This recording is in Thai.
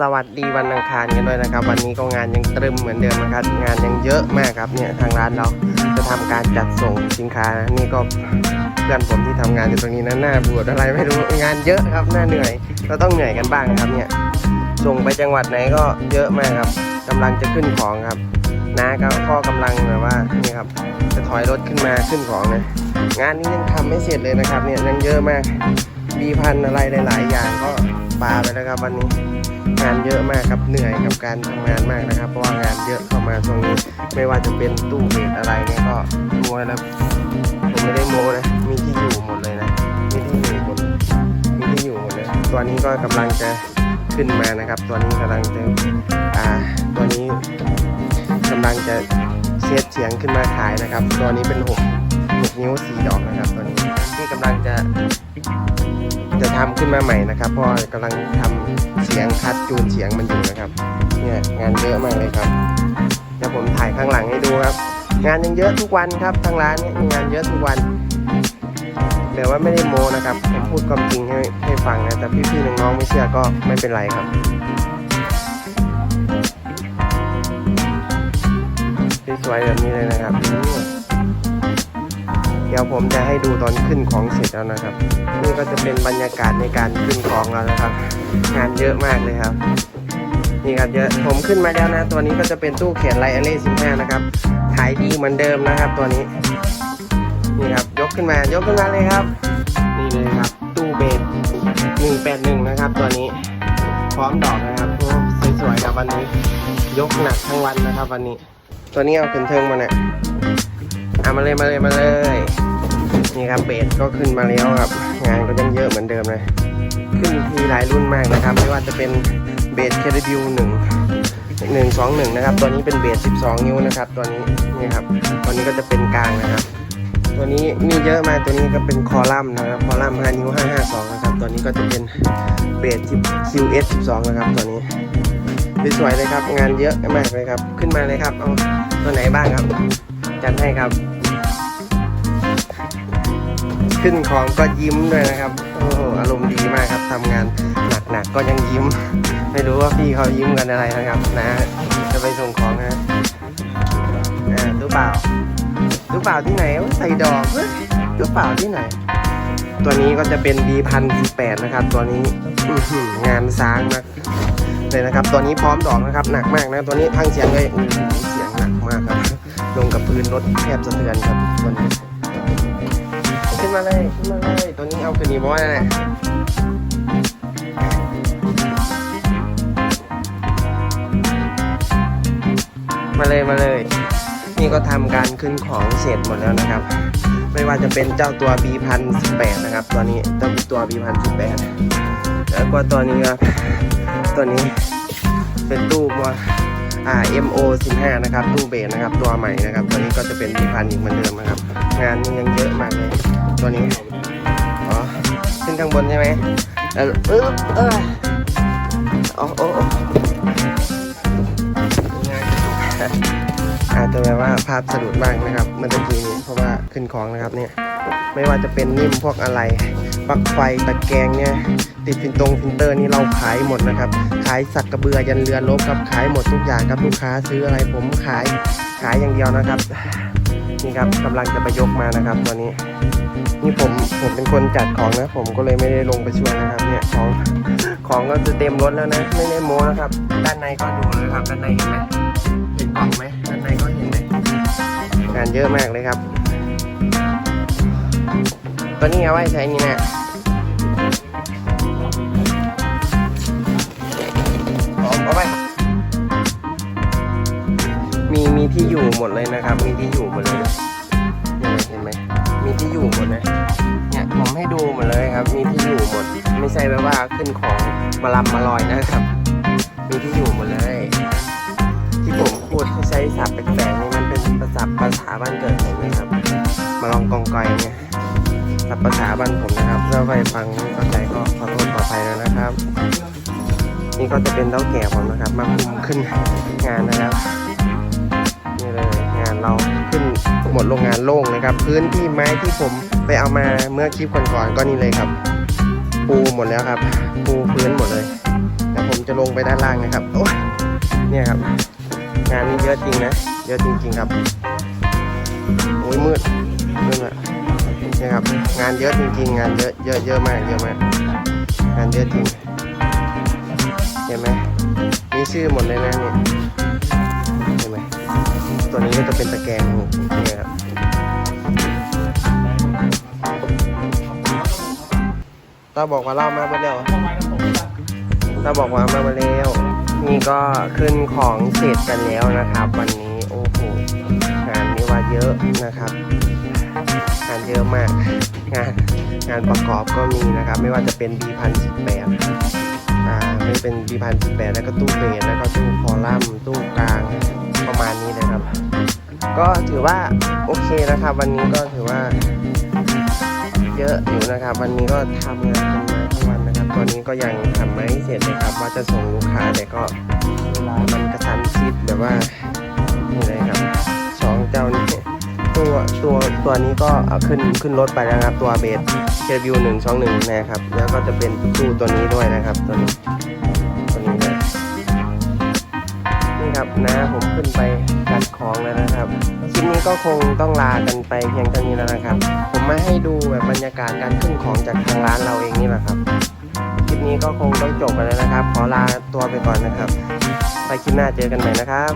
สวัสดีวันอังคารกันด้วยนะครับ วันนี้ก็งานยังตรึมเหมือนเดิมนะครับ งานยังเยอะมากครับเนี่ยทางร้านเราจะทำการจัดส่งสินค้านี่ก็เพื่อนผมที่ทำงานอยู่ตรงนี้นะหน้าบวดอะไรไม่รู้งานเยอะครับหน้าเหนื่อยเราต้องเหนื่อยกันบ้างครับเนี่ยส่งไปจังหวัดไหนก็เยอะมากครับกำลังจะขึ้นของครับน้าก็ก็กำลังแบบว่านี่ครับจะถอยรถขึ้นมาขึ้นของนะงานนี้ยังทำไม่เสร็จเลยนะครับเนี่ยยังเยอะมากมีพันอะไรหลาย ๆ อย่างก็ปาไปแล้วครับวันนี้ งานเยอะมากครับเหนื่อยกับการทำงานมากนะครับ เพราะว่างานเยอะเข้ามาช่วงนี้ไม่ว่าจะเป็นตู้เบสอะไรเนี่ยก็โมยแล้วผมไม่ได้โมนะมีที่อยู่หมดเลยนะมีที่อยู่หมดมีที่อยู่หมดเลยตัวนี้ก็กำลังจะขึ้นมานะครับ ตัวนี้กำลังจะอ่าตัวนี้กำลังจะเซตเสียงขึ้นมาขายนะครับ ตัวนี้เป็นหกหกนิ้วสี่ดอกนะครับ ตัวนี้ที่กำลังจะ จะทำขึ้นมาใหม่นะครับเพราะว่ากำลังทำเสียงคัดจูนเสียงมันอยู่นะครับ เนี่ยงานเยอะมากเลยครับเดี๋ยวผมถ่ายข้างหลังให้ดูครับ งานยังเยอะทุกวันครับทางร้านเนี่ยงานเยอะทุกวันแต่ว่าไม่ได้โมนะครับผมพูดความจริงให้ให้ฟังนะแต่พี่ๆน้องๆไม่เชื่อก็ไม่เป็นไรครับสวยๆแบบนี้เลยนะครับ เดี๋ยวผมจะให้ดูตอนขึ้นของเสร็จแล้วนะครับ นี่ก็จะเป็นบรรยากาศในการขึ้นของแล้วนะครับ งานเยอะมากเลยครับ นี่ครับเยอะผมขึ้นมาแล้วนะ ตัวนี้ก็จะเป็นตู้เขียนไลอเล่15นะครับขายดีเหมือนเดิมนะครับ ตัวนี้ นี่ครับยกขึ้นมายกขึ้นมาเลยครับ นี่เลยครับ ตู้เบส181นะครับ ตัวนี้พร้อมดอกนะครับสวยๆครับวันนี้ ยกหนักทั้งวันนะครับ วันนี้ ตัวนี้เอาขึ้นเทิงมาเนี่ยเอามาเลยมาเลยมาเลย นี่ครับเบสก็ขึ้นมาแล้วครับ งานก็ยังเยอะเหมือนเดิมเลยขึ้นทีหลายรุ่นมากนะครับ ไม่ว่าจะเป็นเบสเคดิวหนึ่งหนึ่งสองหนึ่งนะครับ ตัวนี้เป็นเบส12นิ้วนะครับ ตัวนี้นี่ครับตัวนี้ก็จะเป็นกลางนะครับ ตัวนี้มีเยอะมากตัวนี้ก็เป็นคอลัมน์นะครับคอลัมน์5นิ้ว552นะครับ ตัวนี้ก็จะเป็นเบส QS 12นะครับ ตัวนี้สวยเลยครับ งานเยอะมากเลยครับ ขึ้นมาเลยครับเอาตัวไหนบ้างครับ จัดให้ครับ ขึ้นของก็ยิ้มด้วยนะครับ โอ้โหอารมณ์ดีมากครับทำงานหนักๆก็ยังยิ้ม ไม่รู้ว่าพี่เขายิ้มกันอะไรนะครับนะจะไปส่งของนะอ่าตู้เปล่าตู้เปล่าที่ไหนใส่ดอกเฮ้ยตู้เปล่าที่ไหน ตัวนี้ก็จะเป็น B พันแปดนะครับ ตัวนี้งานซ้างมากเลยนะครับ ตัวนี้พร้อมดอกนะครับ หนักมากนะ ตัวนี้ทั้งเสียงเลยเสียงหนักมากครับ ลงกับพื้นรถแทบสะเทือนครับตัวนี้ นมาเลยขึ้นมาเลยตัวนี้เอาขึ้นนี่บอกว่าอะมาเลยมาเลย นี่ก็ทำการขึ้นของเสร็จหมดแล้วนะครับ ไม่ว่าจะเป็นเจ้าตัว B พันสนะครับ ตัวนี้เจ้าตัว B พันสแล้วก็ตัวนี้ครับตัวนี้เป็นตู้ตัว อ่า MO 15นะครับตู้เบสนะครับตัวใหม่นะครับ ตัวนี้ก็จะเป็น B พันอีกเหมือนเดิมนะครับ งานนี้ยังเยอะมากเลย ตัวนี้อ๋อขึ้นข้างบนใช่ไหมเออเออเออโอ้โอ้ อาจจะแบบว่าภาพสะดุดบ้างนะครับเมื่อตะกี้นี้เพราะว่าขึ้นของนะครับเนี่ยไม่ว่าจะเป็นนิ่มพวกอะไรปลั๊กไฟตะแกรงเนี่ยติดฟินตรงฟินเตอร์นี่เราขายหมดนะครับ ขายสักกระเบือยันเรือลบครับขายหมดทุกอย่างครับลูกค้าซื้ออะไรผมขายขายอย่างเดียวนะครับนี่ครับกำลังจะไปยกมานะครับตัวนี้ นี่ผมผมเป็นคนจัดของนะ ผมก็เลยไม่ได้ลงไปช่วยนะครับ เนี่ยของของก็จะเต็มรถแล้วนะ ไม่ได้โม้นะครับ ด้านในก็ดูเลยครับด้านในเห็นไหมเห็นกล่องไหม งานเยอะมากเลยครับ ตัวนี้เอาไว้ใช้นี่นะเอาเอาไว้มีมีที่อยู่หมดเลยนะครับ มีที่อยู่หมดเลยเห็นไหมมีที่อยู่หมดนะเนี่ยผมให้ดูหมดเลยครับ มีที่อยู่หมด ไม่ใช่แบบว่าขึ้นของมาลำมาลอยนะครับ มีที่อยู่หมดเลย ที่ผมพูดใช้ศัพท์แปลกๆนี่มัน ภาษาภาษาบ้านเกิดผมนะครับ มาลองกองไกอยเนี่ยศัพท์ภาษาบ้านผมนะครับถ้าใครฟังไม่เข้าใจก็ขอโทษขออภัยแล้วนะครับ นี่ก็จะเป็นเต้าแก่ผมนะครับ มาคุมขึ้นงานนะครับนี่เลยงานเราขึ้นหมดโรงงานโล่งเลยครับ พื้นที่ไม้ที่ผมไปเอามาเมื่อคลิปก่อนๆก็นี่เลยครับปูหมดแล้วครับปูพื้นหมดเลยแล้วผมจะลงไปด้านล่างนะครับโอ้ยเนี่ยครับ งานนี้เยอะจริงนะ เยอะจริง ๆ ครับ โอ้ยมืดมืดอะนี่ครับ งานเยอะจริง ๆ งานเยอะเยอะเยอะมากเยอะมาก งานเยอะจริง เห็นไหมมีชื่อหมดเลยนะเนี่ยเห็นไหมตัวนี้ก็จะเป็นตะแกรงนี่ครับตาบอกว่าเล่ามาไปแล้วตาบอกว่ามาไปแล้ว นี่ก็ขึ้นของเสร็จกันแล้วนะครับ วันนี้โอ้โหงานนี้ว่าเยอะนะครับงานเยอะมากงานงานประกอบก็มีนะครับ ไม่ว่าจะเป็น B พันสิบแปดอ่าไม่เป็น B พันสิบแปดแล้วก็ตู้เบสแล้วก็ตู้คอลัมน์ตู้กลางประมาณนี้เลยครับ ก็ถือว่าโอเคนะครับ วันนี้ก็ถือว่า เยอะอยู่นะครับ วันนี้ก็ทำงาน อนนี้ก็ยังทำไม่เสร็จเลยครับ ว่าจะส่งลูกค้าแต่ก็เวลามันกระชั้นชิดแบบว่านี่เลยครับสองเจ้านี้ตัวตัวตัวนี้ก็เอาขึ้นขึ้นรถไปแล้วนะครับ ตัวเบสเควิวหนึ่งสองหนึ่งนะครับ แล้วก็จะเป็นตู้ตัวนี้ด้วยนะครับ ตัวนี้ ครับนะผมขึ้นไปจัดของแล้วนะครับ คลิปนี้ก็คงต้องลากันไปเพียงเท่านี้แล้วนะครับ ผมมาให้ดูแบบบรรยากาศการขึ้นของจากทางร้านเราเองนี่แหละครับ คลิปนี้ก็คงต้องจบไปแล้วนะครับ ขอลาตัวไปก่อนนะครับ ไปคลิปหน้าเจอกันใหม่นะครับ